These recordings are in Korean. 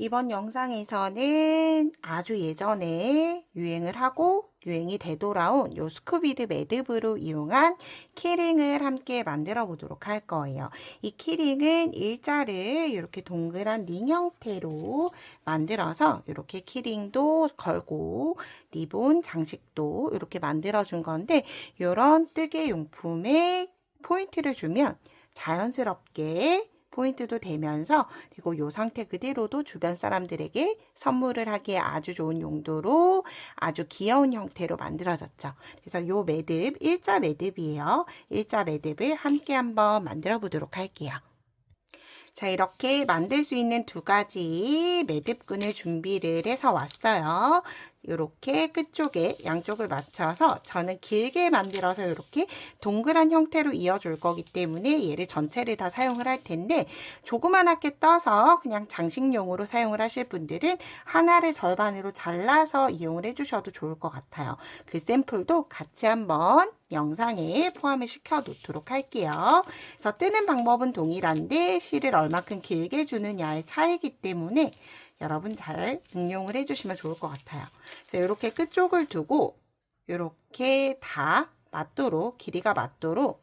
이번 영상에서는 아주 예전에 유행을 하고 유행이 되돌아온 요 스쿠비드 매듭으로 이용한 키링을 함께 만들어 보도록 할 거예요. 이 키링은 일자를 이렇게 동그란 링 형태로 만들어서 이렇게 키링도 걸고 리본 장식도 이렇게 만들어 준 건데 이런 뜨개 용품에 포인트를 주면 자연스럽게 포인트도 되면서 그리고 이 상태 그대로도 주변 사람들에게 선물을 하기에 아주 좋은 용도로 아주 귀여운 형태로 만들어졌죠. 그래서 이 매듭 일자 매듭이에요. 일자 매듭을 함께 한번 만들어 보도록 할게요. 자, 이렇게 만들 수 있는 두 가지 매듭끈을 준비를 해서 왔어요. 이렇게 끝쪽에 양쪽을 맞춰서 저는 길게 만들어서 이렇게 동그란 형태로 이어줄 거기 때문에 얘를 전체를 다 사용을 할 텐데 조그만하게 떠서 그냥 장식용으로 사용을 하실 분들은 하나를 절반으로 잘라서 이용을 해주셔도 좋을 것 같아요. 그 샘플도 같이 한번 영상에 포함을 시켜 놓도록 할게요. 그래서 뜨는 방법은 동일한데 실을 얼마큼 길게 주느냐의 차이기 때문에 여러분 잘 응용을 해주시면 좋을 것 같아요. 그래서 이렇게 끝쪽을 두고 이렇게 다 맞도록 길이가 맞도록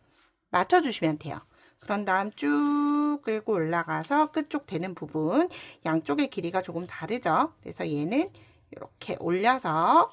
맞춰주시면 돼요. 그런 다음 쭉 끌고 올라가서 끝쪽 되는 부분 양쪽의 길이가 조금 다르죠. 그래서 얘는 이렇게 올려서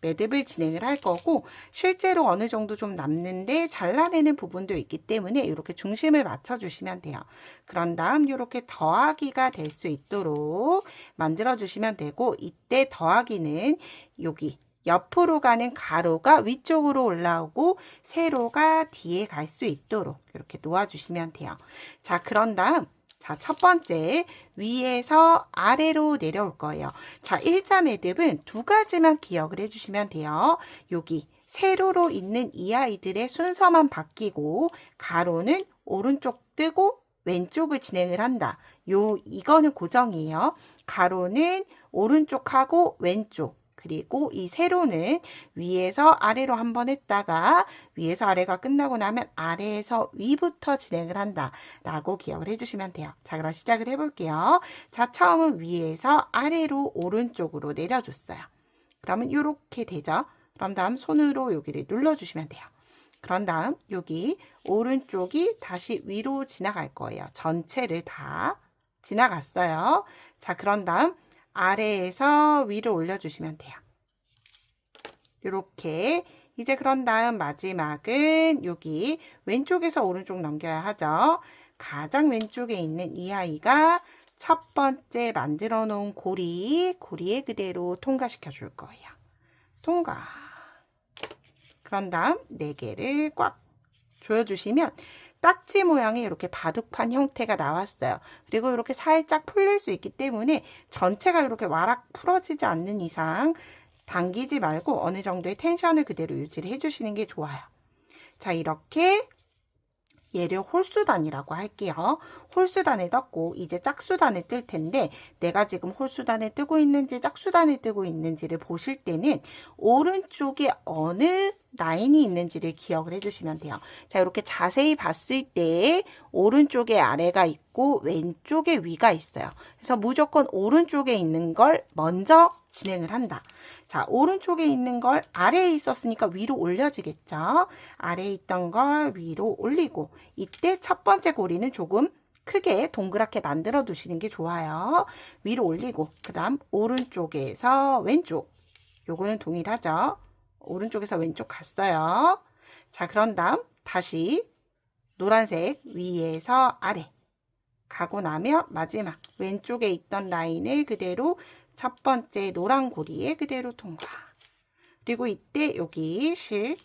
매듭을 진행을 할 거고 실제로 어느 정도 좀 남는데 잘라내는 부분도 있기 때문에 이렇게 중심을 맞춰 주시면 돼요. 그런 다음 이렇게 더하기가 될 수 있도록 만들어 주시면 되고 이때 더하기는 여기 옆으로 가는 가로가 위쪽으로 올라오고 세로가 뒤에 갈 수 있도록 이렇게 놓아주시면 돼요. 자, 그런 다음 자, 첫 번째 위에서 아래로 내려올 거예요. 자, 일자 매듭은 두 가지만 기억을 해주시면 돼요. 여기 세로로 있는 이 아이들의 순서만 바뀌고 가로는 오른쪽 뜨고 왼쪽을 진행을 한다. 요 이거는 고정이에요. 가로는 오른쪽하고 왼쪽 그리고 이 세로는 위에서 아래로 한 번 했다가 위에서 아래가 끝나고 나면 아래에서 위부터 진행을 한다 라고 기억을 해주시면 돼요. 자 그럼 시작을 해볼게요. 자 처음은 위에서 아래로 오른쪽으로 내려줬어요. 그러면 이렇게 되죠. 그럼 다음 손으로 여기를 눌러주시면 돼요. 그런 다음 여기 오른쪽이 다시 위로 지나갈 거예요. 전체를 다 지나갔어요. 자 그런 다음 아래에서 위로 올려주시면 돼요. 이렇게 이제 그런 다음 마지막은 여기 왼쪽에서 오른쪽 넘겨야 하죠. 가장 왼쪽에 있는 이 아이가 첫 번째 만들어 놓은 고리, 고리에 그대로 통과시켜 줄 거예요. 통과. 그런 다음 네 개를 꽉 조여주시면 딱지 모양의 이렇게 바둑판 형태가 나왔어요. 그리고 이렇게 살짝 풀릴 수 있기 때문에 전체가 이렇게 와락 풀어지지 않는 이상 당기지 말고 어느 정도의 텐션을 그대로 유지를 해주시는 게 좋아요. 자, 이렇게 얘를 홀수단이라고 할게요. 홀수단에 떴고 이제 짝수단에 뜰 텐데 내가 지금 홀수단에 뜨고 있는지 짝수단에 뜨고 있는지를 보실 때는 오른쪽에 어느 라인이 있는지를 기억을 해주시면 돼요. 자 이렇게 자세히 봤을 때 오른쪽에 아래가 있고 왼쪽에 위가 있어요. 그래서 무조건 오른쪽에 있는 걸 먼저 진행을 한다. 자, 오른쪽에 있는 걸 아래에 있었으니까 위로 올려지겠죠? 아래에 있던 걸 위로 올리고 이때 첫 번째 고리는 조금 크게 동그랗게 만들어 두시는 게 좋아요. 위로 올리고 그 다음 오른쪽에서 왼쪽 요거는 동일하죠? 오른쪽에서 왼쪽 갔어요. 자, 그런 다음 다시 노란색 위에서 아래 가고 나면 마지막 왼쪽에 있던 라인을 그대로 첫 번째 노란 고리에 그대로 통과. 그리고 이때 여기 실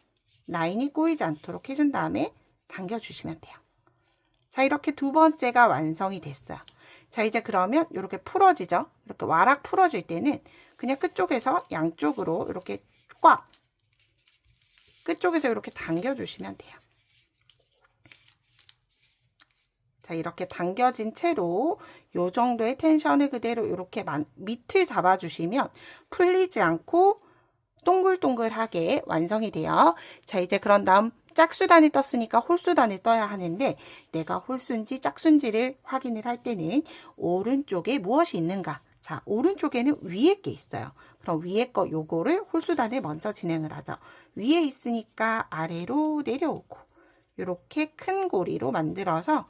라인이 꼬이지 않도록 해준 다음에 당겨주시면 돼요. 자, 이렇게 두 번째가 완성이 됐어요. 자, 이제 그러면 이렇게 풀어지죠? 이렇게 와락 풀어질 때는 그냥 끝쪽에서 양쪽으로 이렇게 꽉 끝쪽에서 이렇게 당겨주시면 돼요. 자, 이렇게 당겨진 채로 요 정도의 텐션을 그대로 이렇게 밑을 잡아주시면 풀리지 않고 동글동글하게 완성이 돼요. 자, 이제 그런 다음 짝수단이 떴으니까 홀수단을 떠야 하는데 내가 홀수인지 짝수인지를 확인을 할 때는 오른쪽에 무엇이 있는가? 자 오른쪽에는 위에 게 있어요. 그럼 위에 거 요거를 홀수단에 먼저 진행을 하죠. 위에 있으니까 아래로 내려오고 이렇게 큰 고리로 만들어서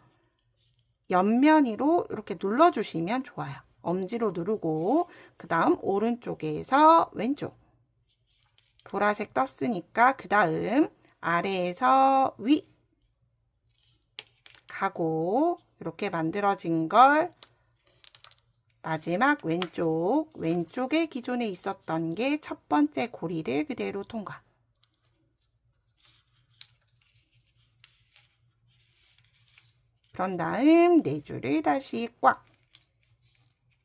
옆면으로 이렇게 눌러주시면 좋아요. 엄지로 누르고 그 다음 오른쪽에서 왼쪽. 보라색 떴으니까 그 다음 아래에서 위. 가고 이렇게 만들어진 걸 마지막 왼쪽 왼쪽에 기존에 있었던 게 첫 번째 고리를 그대로 통과 그런 다음 네 줄을 다시 꽉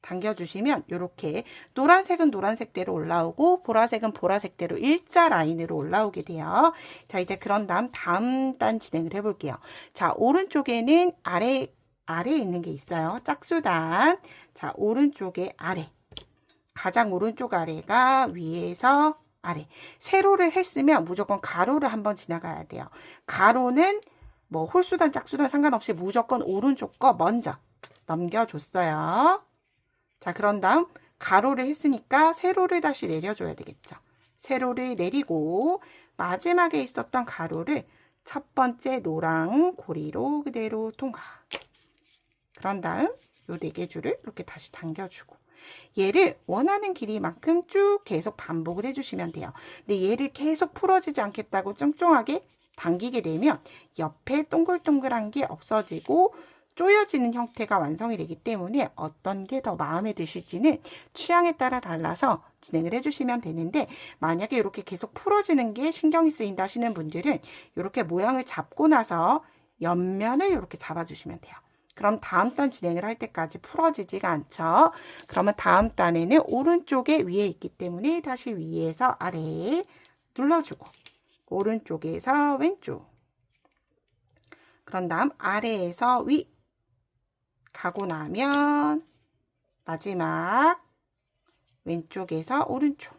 당겨주시면 이렇게 노란색은 노란색대로 올라오고 보라색은 보라색대로 일자 라인으로 올라오게 돼요. 자 이제 그런 다음 다음 단 진행을 해볼게요. 자 오른쪽에는 아래 아래에 있는 게 있어요. 짝수단. 자 오른쪽에 아래 가장 오른쪽 아래가 위에서 아래 세로를 했으면 무조건 가로를 한번 지나가야 돼요. 가로는 뭐 홀수단 짝수단 상관없이 무조건 오른쪽 거 먼저 넘겨줬어요. 자, 그런 다음 가로를 했으니까 세로를 다시 내려줘야 되겠죠. 세로를 내리고 마지막에 있었던 가로를 첫 번째 노랑 고리로 그대로 통과. 그런 다음 요 네 개 줄을 이렇게 다시 당겨주고 얘를 원하는 길이만큼 쭉 계속 반복을 해주시면 돼요. 근데 얘를 계속 풀어지지 않겠다고 쫑쫑하게 당기게 되면 옆에 동글동글한 게 없어지고 쪼여지는 형태가 완성이 되기 때문에 어떤 게 더 마음에 드실지는 취향에 따라 달라서 진행을 해주시면 되는데 만약에 이렇게 계속 풀어지는 게 신경이 쓰인다 하시는 분들은 이렇게 모양을 잡고 나서 옆면을 이렇게 잡아주시면 돼요. 그럼 다음 단 진행을 할 때까지 풀어지지가 않죠. 그러면 다음 단에는 오른쪽에 위에 있기 때문에 다시 위에서 아래에 눌러주고 오른쪽에서 왼쪽 그런 다음 아래에서 위 가고 나면 마지막 왼쪽에서 오른쪽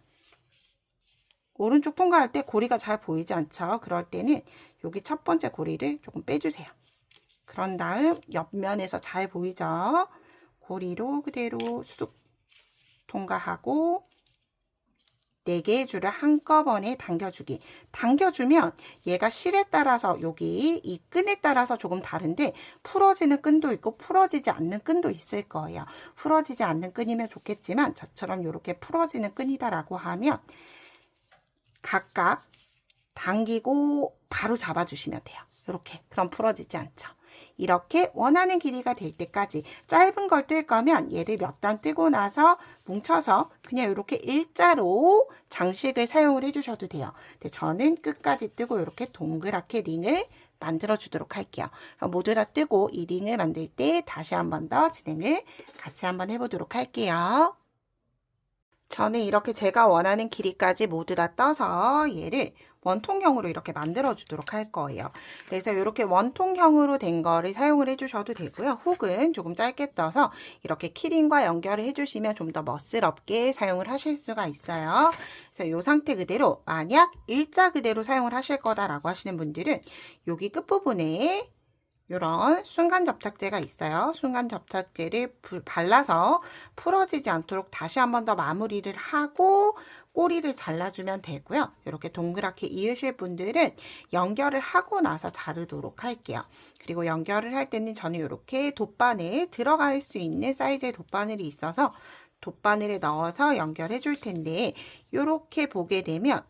오른쪽 통과할 때 고리가 잘 보이지 않죠? 그럴 때는 여기 첫 번째 고리를 조금 빼주세요. 그런 다음 옆면에서 잘 보이죠? 고리로 그대로 쑥 통과하고 4개의 줄을 한꺼번에 당겨주기. 당겨주면 얘가 실에 따라서 여기 이 끈에 따라서 조금 다른데 풀어지는 끈도 있고 풀어지지 않는 끈도 있을 거예요. 풀어지지 않는 끈이면 좋겠지만 저처럼 이렇게 풀어지는 끈이다라고 하면 각각 당기고 바로 잡아주시면 돼요. 이렇게. 그럼 풀어지지 않죠. 이렇게 원하는 길이가 될 때까지 짧은 걸 뜰 거면 얘를 몇 단 뜨고 나서 뭉쳐서 그냥 이렇게 일자로 장식을 사용을 해주셔도 돼요. 근데 저는 끝까지 뜨고 이렇게 동그랗게 링을 만들어 주도록 할게요. 모두 다 뜨고 이 링을 만들 때 다시 한 번 더 진행을 같이 한번 해보도록 할게요. 저는 이렇게 제가 원하는 길이까지 모두 다 떠서 얘를 원통형으로 이렇게 만들어 주도록 할 거예요. 그래서 이렇게 원통형으로 된 거를 사용을 해주셔도 되고요. 혹은 조금 짧게 떠서 이렇게 키링과 연결을 해주시면 좀 더 멋스럽게 사용을 하실 수가 있어요. 그래서 이 상태 그대로 만약 일자 그대로 사용을 하실 거다라고 하시는 분들은 여기 끝부분에 이런 순간 접착제가 있어요. 순간 접착제를 발라서 풀어지지 않도록 다시 한 번 더 마무리를 하고 꼬리를 잘라주면 되고요. 이렇게 동그랗게 이으실 분들은 연결을 하고 나서 자르도록 할게요. 그리고 연결을 할 때는 저는 이렇게 돗바늘 들어갈 수 있는 사이즈의 돗바늘이 있어서 돗바늘에 넣어서 연결해 줄 텐데 이렇게 보게 되면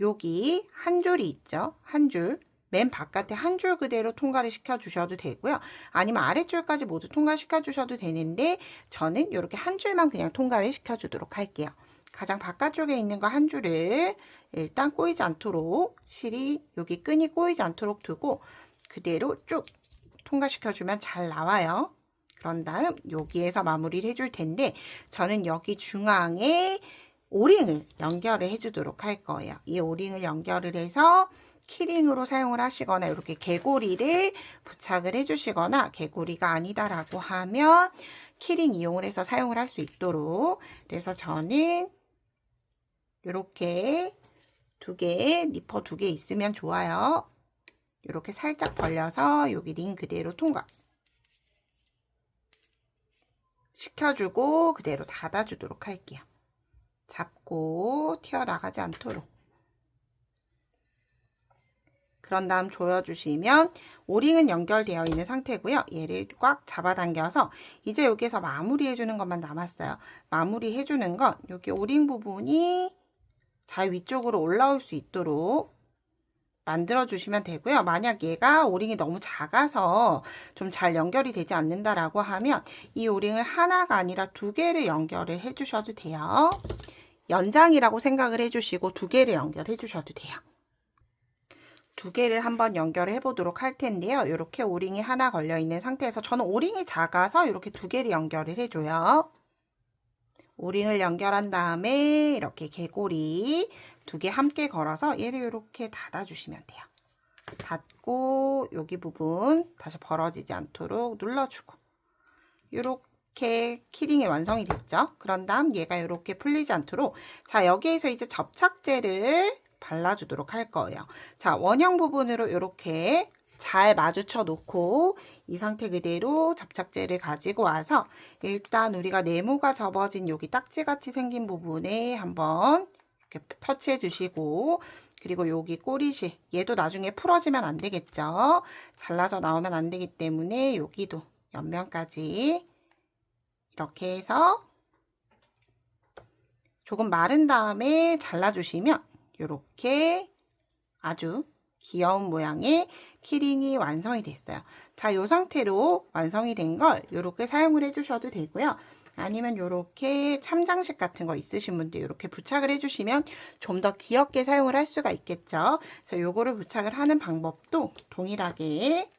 여기 한 줄이 있죠. 한 줄. 맨 바깥에 한 줄 그대로 통과를 시켜 주셔도 되고요. 아니면 아랫줄까지 모두 통과시켜 주셔도 되는데 저는 이렇게 한 줄만 그냥 통과를 시켜 주도록 할게요. 가장 바깥쪽에 있는 거 한 줄을 일단 꼬이지 않도록 실이 여기 끈이 꼬이지 않도록 두고 그대로 쭉 통과시켜 주면 잘 나와요. 그런 다음 여기에서 마무리를 해줄 텐데 저는 여기 중앙에 오링을 연결을 해주도록 할 거예요. 이 오링을 연결을 해서 키링으로 사용을 하시거나 이렇게 개고리를 부착을 해주시거나 개고리가 아니다라고 하면 키링 이용을 해서 사용을 할 수 있도록 그래서 저는 이렇게 두 개, 니퍼 두 개 있으면 좋아요. 이렇게 살짝 벌려서 여기 링 그대로 통과. 시켜주고 그대로 닫아주도록 할게요. 잡고 튀어나가지 않도록. 그런 다음 조여주시면 오링은 연결되어 있는 상태고요. 얘를 꽉 잡아당겨서 이제 여기서 마무리해주는 것만 남았어요. 마무리해주는 건 여기 오링 부분이 잘 위쪽으로 올라올 수 있도록 만들어 주시면 되고요. 만약 얘가 오링이 너무 작아서 좀 잘 연결이 되지 않는다라고 하면 이 오링을 하나가 아니라 두 개를 연결을 해 주셔도 돼요. 연장이라고 생각을 해 주시고 두 개를 연결해 주셔도 돼요. 두 개를 한번 연결을 해 보도록 할 텐데요. 이렇게 오링이 하나 걸려 있는 상태에서 저는 오링이 작아서 이렇게 두 개를 연결을 해줘요. 오링을 연결한 다음에 이렇게 개고리 두 개 함께 걸어서 얘를 이렇게 닫아주시면 돼요. 닫고 여기 부분 다시 벌어지지 않도록 눌러주고 이렇게 키링이 완성이 됐죠. 그런 다음 얘가 이렇게 풀리지 않도록 자 여기에서 이제 접착제를 발라주도록 할 거예요. 자 원형 부분으로 이렇게 잘 마주쳐 놓고 이 상태 그대로 접착제를 가지고 와서 일단 우리가 네모가 접어진 여기 딱지같이 생긴 부분에 한번 이렇게 터치해 주시고 그리고 여기 꼬리실 얘도 나중에 풀어지면 안 되겠죠 잘라져 나오면 안 되기 때문에 여기도 옆면까지 이렇게 해서 조금 마른 다음에 잘라주시면 이렇게 아주 귀여운 모양의 키링이 완성이 됐어요. 자, 이 상태로 완성이 된 걸 이렇게 사용을 해주셔도 되고요. 아니면 이렇게 참장식 같은 거 있으신 분들 이렇게 부착을 해주시면 좀 더 귀엽게 사용을 할 수가 있겠죠. 그래서 요거를 부착을 하는 방법도 동일하게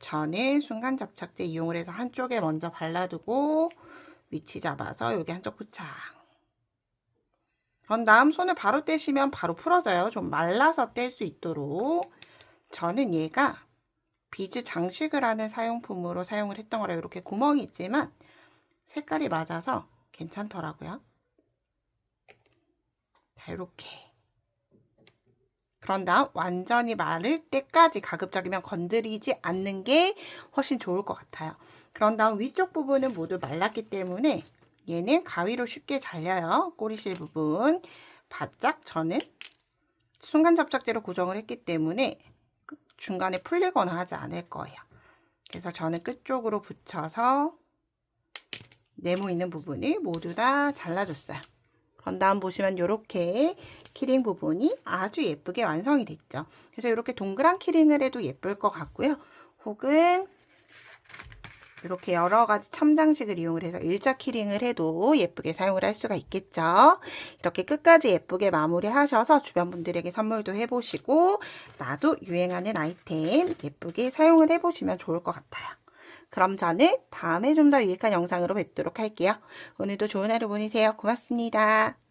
저는 순간 접착제 이용을 해서 한쪽에 먼저 발라두고 위치 잡아서 여기 한쪽 부착. 그런 다음 손을 바로 떼시면 바로 풀어져요. 좀 말라서 뗄 수 있도록. 저는 얘가 비즈 장식을 하는 사용품으로 사용을 했던 거라 이렇게 구멍이 있지만 색깔이 맞아서 괜찮더라고요. 자, 이렇게. 그런 다음 완전히 마를 때까지 가급적이면 건드리지 않는 게 훨씬 좋을 것 같아요. 그런 다음 위쪽 부분은 모두 말랐기 때문에 얘는 가위로 쉽게 잘려요. 꼬리실 부분. 바짝 저는 순간 접착제로 고정을 했기 때문에 중간에 풀리거나 하지 않을 거예요. 그래서 저는 끝쪽으로 붙여서 네모 있는 부분을 모두 다 잘라줬어요. 그런 다음 보시면 이렇게 키링 부분이 아주 예쁘게 완성이 됐죠. 그래서 이렇게 동그란 키링을 해도 예쁠 것 같고요. 혹은 이렇게 여러 가지 첨장식을 이용을 해서 일자 키링을 해도 예쁘게 사용을 할 수가 있겠죠. 이렇게 끝까지 예쁘게 마무리하셔서 주변 분들에게 선물도 해보시고 나도 유행하는 아이템 예쁘게 사용을 해보시면 좋을 것 같아요. 그럼 저는 다음에 좀 더 유익한 영상으로 뵙도록 할게요. 오늘도 좋은 하루 보내세요. 고맙습니다.